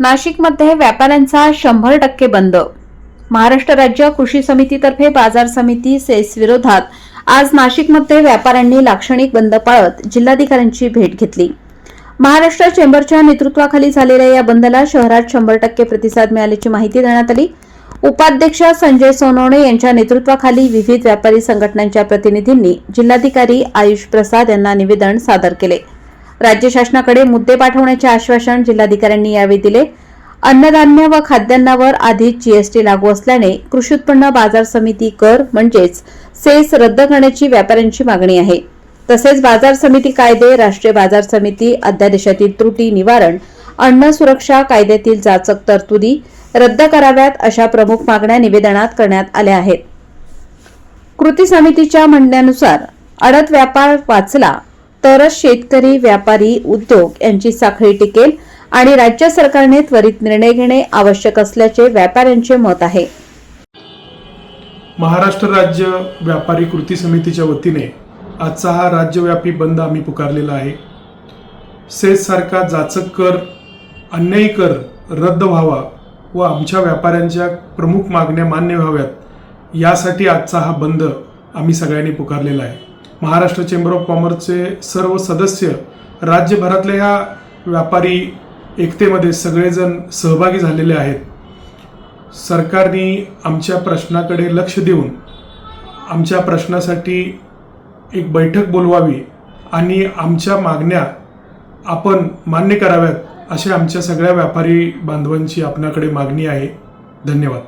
नाशिकमध्ये व्यापाऱ्यांचा शंभर टक्के बंद. महाराष्ट्र राज्य कृषी समितीतर्फे बाजार समिती सेस विरोधात आज नाशिकमध्ये व्यापाऱ्यांनी लाक्षणिक बंद पाळत जिल्हाधिकाऱ्यांची भेट घेतली. महाराष्ट्र चेंबरच्या नेतृत्वाखाली झालेल्या या बंदला शहरात शंभर टक्के प्रतिसाद मिळाल्याची माहिती देण्यात आली. उपाध्यक्ष संजय सोनवणे यांच्या नेतृत्वाखाली विविध व्यापारी संघटनांच्या प्रतिनिधींनी जिल्हाधिकारी आयुष प्रसाद यांना निवेदन सादर केले. राज्य शासनाकडे मुद्दे पाठवण्याचे आश्वासन जिल्हाधिकाऱ्यांनी यावेळी दिले. अन्नधान्य व खाद्यान्नावर आधीच जीएसटी लागू असल्याने कृषी उत्पन्न बाजार समिती कर म्हणजेच सेस रद्द करण्याची व्यापाऱ्यांची मागणी आहे. तसेच बाजार समिती कायदे राष्ट्रीय बाजार समिती अध्यादेशातील त्रुटी निवारण अन्न सुरक्षा कायद्यातील जाचक तरतुदी रद्द कराव्यात अशा प्रमुख मागण्या निवेदनात करण्यात आल्या आहेत. कृती समितीच्या म्हणण्यानुसार अडत व्यापार वाचला तरच शेतकरी व्यापारी उद्योग यांची साखळी टिकेल आणि राज्य सरकारने त्वरित निर्णय घेणे आवश्यक असल्याचे व्यापाऱ्यांचे मत आहे. महाराष्ट्र राज्य व्यापारी कृती समितीच्या वतीने आजचा हा राज्यव्यापी बंद आम्ही पुकारलेला आहे. सेससारखा जाचक कर अन्यायी कर रद्द व्हावा व आमच्या व्यापाऱ्यांच्या प्रमुख मागण्या मान्य व्हाव्यात यासाठी आजचा हा बंद आम्ही सगळ्यांनी पुकारलेला आहे. महाराष्ट्र चेंबर ऑफ कॉमर्सचे सर्व सदस्य राज्यभरातल्या ह्या व्यापारी एकतेमध्ये सगळेजण सहभागी झालेले आहेत. सरकारने आमच्या प्रश्नाकडे लक्ष देऊन आमच्या प्रश्नासाठी एक बैठक बोलवावी आणि आमच्या मागण्या आपण मान्य कराव्यात अशी आमच्या सगळ्या व्यापारी बांधवांची आपणाकडे मागणी आहे. धन्यवाद.